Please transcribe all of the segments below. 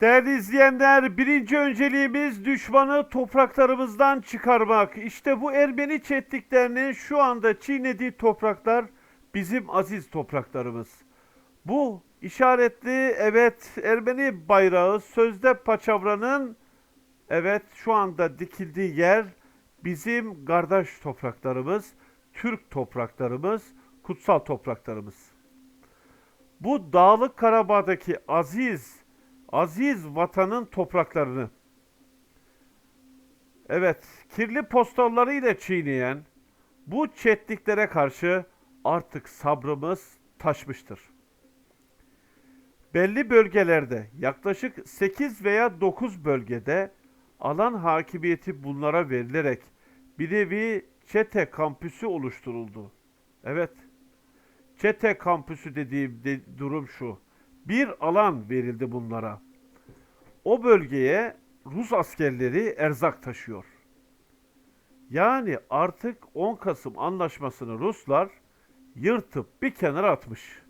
Değerli izleyenler, birinci önceliğimiz düşmanı topraklarımızdan çıkarmak. İşte bu Ermeni çetliklerinin şu anda çiğnediği topraklar bizim aziz topraklarımız. Bu işaretli evet Ermeni bayrağı sözde paçavranın evet şu anda dikildiği yer bizim kardeş topraklarımız, Türk topraklarımız, kutsal topraklarımız. Bu Dağlık Karabağ'daki aziz, aziz vatanın topraklarını, evet, kirli postalları ile çiğneyen bu çetliklere karşı artık sabrımız taşmıştır. Belli bölgelerde yaklaşık 8 veya 9 bölgede alan hakimiyeti bunlara verilerek bir nevi çete kampüsü oluşturuldu. Evet, çete kampüsü dediğim de- durum şu. Bir alan verildi bunlara. O bölgeye Rus askerleri erzak taşıyor. Yani artık 10 Kasım anlaşmasını Ruslar yırtıp bir kenara atmış.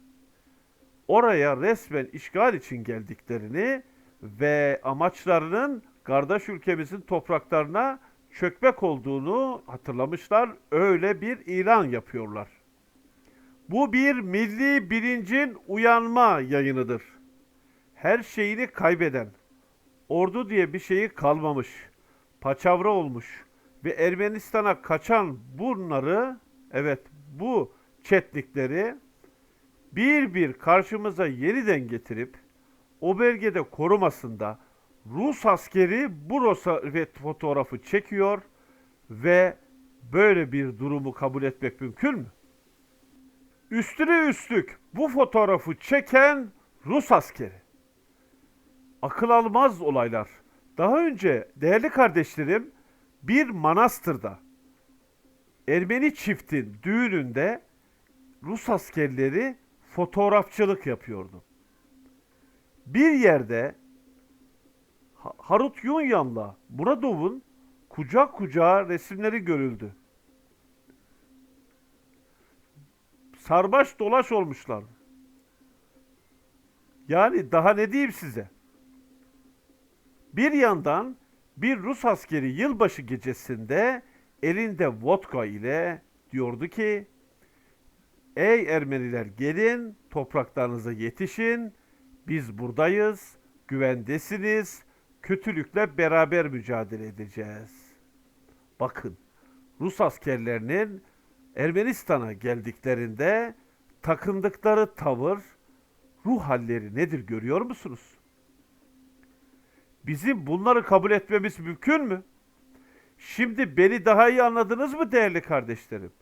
Oraya resmen işgal için geldiklerini ve amaçlarının kardeş ülkemizin topraklarına çökmek olduğunu hatırlamışlar. Öyle bir ilan yapıyorlar. Bu bir milli bilincin uyanma yayınıdır. Her şeyini kaybeden, ordu diye bir şeyi kalmamış, paçavra olmuş ve Ermenistan'a kaçan bunları, evet bu çetlikleri bir bir karşımıza yeniden getirip o bölgede korumasında Rus askeri bu Rosa ve fotoğrafı çekiyor ve böyle bir durumu kabul etmek mümkün mü? Üstüne üstlük bu fotoğrafı çeken Rus askeri. Akıl almaz olaylar. Daha önce değerli kardeşlerim bir manastırda Ermeni çiftin düğününde Rus askerleri fotoğrafçılık yapıyordu. Bir yerde Ha- Harut Yunyan'la Muradov'un kucak kucağa resimleri görüldü. Sarbaş dolaş olmuşlar. Yani daha ne diyeyim size? Bir yandan bir Rus askeri yılbaşı gecesinde elinde vodka ile diyordu ki Ey Ermeniler gelin topraklarınıza yetişin biz buradayız güvendesiniz kötülükle beraber mücadele edeceğiz. Bakın Rus askerlerinin Ermenistan'a geldiklerinde takındıkları tavır, ruh halleri nedir görüyor musunuz? Bizim bunları kabul etmemiz mümkün mü? Şimdi beni daha iyi anladınız mı değerli kardeşlerim?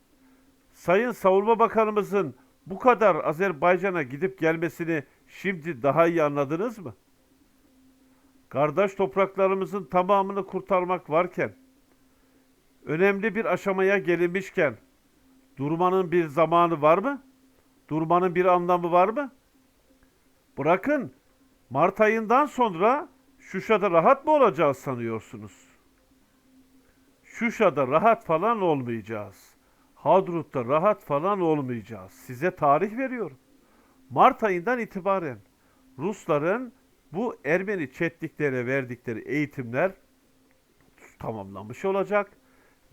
Sayın Savunma Bakanımızın bu kadar Azerbaycan'a gidip gelmesini şimdi daha iyi anladınız mı? Kardeş topraklarımızın tamamını kurtarmak varken, önemli bir aşamaya gelinmişken, durmanın bir zamanı var mı? Durmanın bir anlamı var mı? Bırakın, Mart ayından sonra Şuşa'da rahat mı olacağız sanıyorsunuz? Şuşa'da rahat falan olmayacağız. Hadrut'ta rahat falan olmayacağız. Size tarih veriyorum. Mart ayından itibaren Rusların bu Ermeni çetliklere verdikleri eğitimler tamamlanmış olacak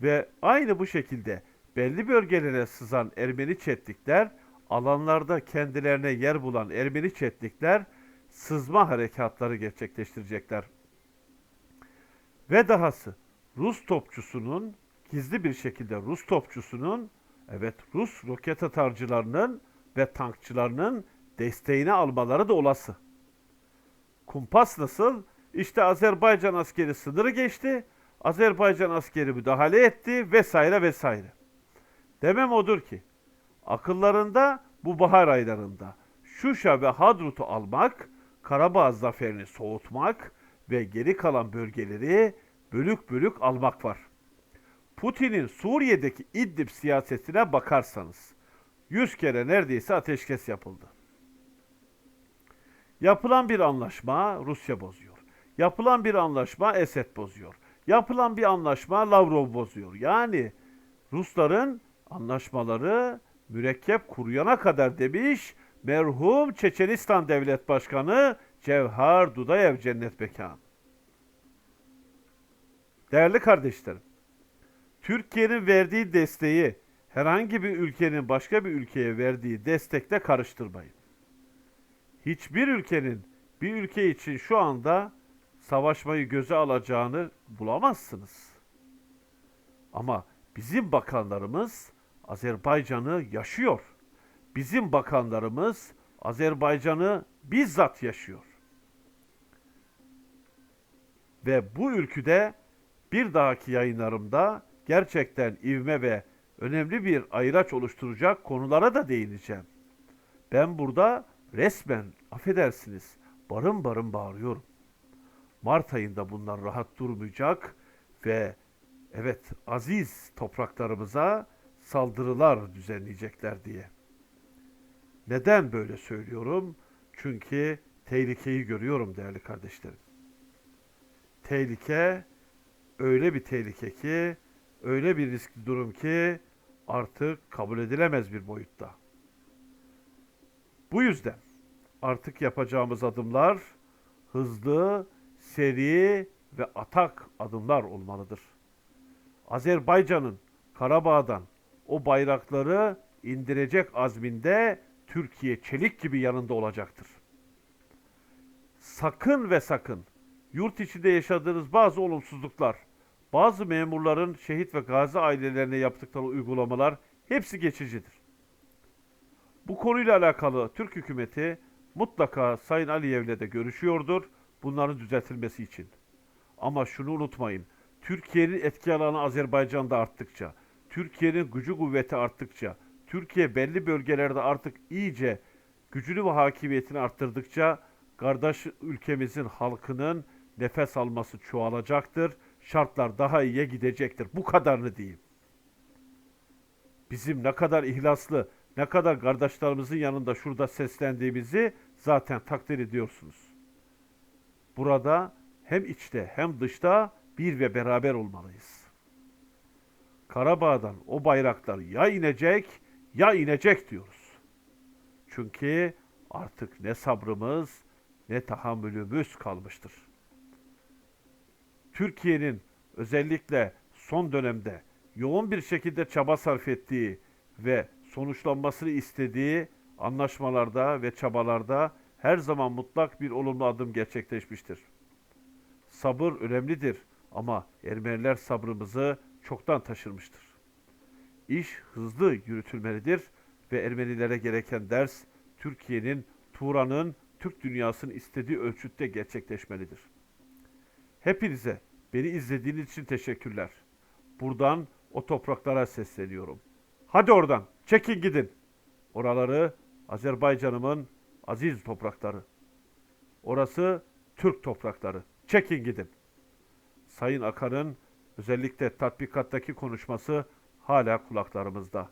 ve aynı bu şekilde belli bölgelere sızan Ermeni çetlikler alanlarda kendilerine yer bulan Ermeni çetlikler sızma harekatları gerçekleştirecekler. Ve dahası Rus topçusunun gizli bir şekilde Rus topçusunun evet Rus roket atarcılarının ve tankçılarının desteğini almaları da olası. Kumpas nasıl? İşte Azerbaycan askeri sınırı geçti. Azerbaycan askeri müdahale etti vesaire vesaire. Demem odur ki akıllarında bu bahar aylarında Şuşa ve Hadrut'u almak, Karabağ zaferini soğutmak ve geri kalan bölgeleri bölük bölük almak var. Putin'in Suriye'deki İdlib siyasetine bakarsanız 100 kere neredeyse ateşkes yapıldı. Yapılan bir anlaşma Rusya bozuyor. Yapılan bir anlaşma Esed bozuyor. Yapılan bir anlaşma Lavrov bozuyor. Yani Rusların anlaşmaları mürekkep kuruyana kadar demiş merhum Çeçenistan Devlet Başkanı Cevher Dudayev cennet mekan. Değerli kardeşlerim, Türkiye'nin verdiği desteği herhangi bir ülkenin başka bir ülkeye verdiği destekle karıştırmayın. Hiçbir ülkenin bir ülke için şu anda savaşmayı göze alacağını bulamazsınız. Ama bizim bakanlarımız Azerbaycan'ı yaşıyor. Bizim bakanlarımız Azerbaycan'ı bizzat yaşıyor. Ve bu ülküde bir dahaki yayınlarımda gerçekten ivme ve önemli bir ayraç oluşturacak konulara da değineceğim. Ben burada resmen affedersiniz barın barın bağırıyorum. Mart ayında bunlar rahat durmayacak ve evet aziz topraklarımıza saldırılar düzenleyecekler diye. Neden böyle söylüyorum? Çünkü tehlikeyi görüyorum değerli kardeşlerim. Tehlike öyle bir tehlike ki, öyle bir riskli durum ki artık kabul edilemez bir boyutta. Bu yüzden artık yapacağımız adımlar hızlı, seri ve atak adımlar olmalıdır. Azerbaycan'ın Karabağ'dan o bayrakları indirecek azminde Türkiye çelik gibi yanında olacaktır. Sakın ve sakın yurt içinde yaşadığınız bazı olumsuzluklar, bazı memurların şehit ve gazi ailelerine yaptıkları uygulamalar hepsi geçicidir. Bu konuyla alakalı Türk hükümeti mutlaka Sayın Aliyev'le de görüşüyordur bunların düzeltilmesi için. Ama şunu unutmayın. Türkiye'nin etki alanı Azerbaycan'da arttıkça, Türkiye'nin gücü kuvveti arttıkça, Türkiye belli bölgelerde artık iyice gücünü ve hakimiyetini arttırdıkça kardeş ülkemizin halkının nefes alması çoğalacaktır. Şartlar daha iyiye gidecektir. Bu kadarını diyeyim. Bizim ne kadar ihlaslı, ne kadar kardeşlerimizin yanında şurada seslendiğimizi zaten takdir ediyorsunuz. Burada hem içte hem dışta bir ve beraber olmalıyız. Karabağ'dan o bayraklar ya inecek ya inecek diyoruz. Çünkü artık ne sabrımız ne tahammülümüz kalmıştır. Türkiye'nin özellikle son dönemde yoğun bir şekilde çaba sarf ettiği ve sonuçlanmasını istediği anlaşmalarda ve çabalarda her zaman mutlak bir olumlu adım gerçekleşmiştir. Sabır önemlidir ama Ermeniler sabrımızı çoktan taşırmıştır. İş hızlı yürütülmelidir ve Ermenilere gereken ders Türkiye'nin, Turan'ın, Türk dünyasının istediği ölçütte gerçekleşmelidir. Hepinize beni izlediğiniz için teşekkürler. Buradan o topraklara sesleniyorum. Hadi oradan çekin gidin. Oraları Azerbaycan'ımın aziz toprakları. Orası Türk toprakları. Çekin gidin. Sayın Akar'ın özellikle tatbikattaki konuşması hala kulaklarımızda.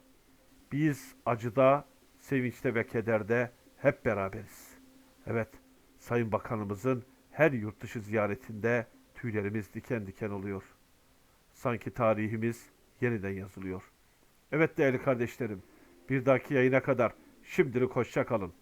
Biz acıda, sevinçte ve kederde hep beraberiz. Evet, Sayın Bakanımızın her yurt dışı ziyaretinde tüylerimiz diken diken oluyor. Sanki tarihimiz yeniden yazılıyor. Evet değerli kardeşlerim, bir dahaki yayına kadar şimdilik hoşça kalın.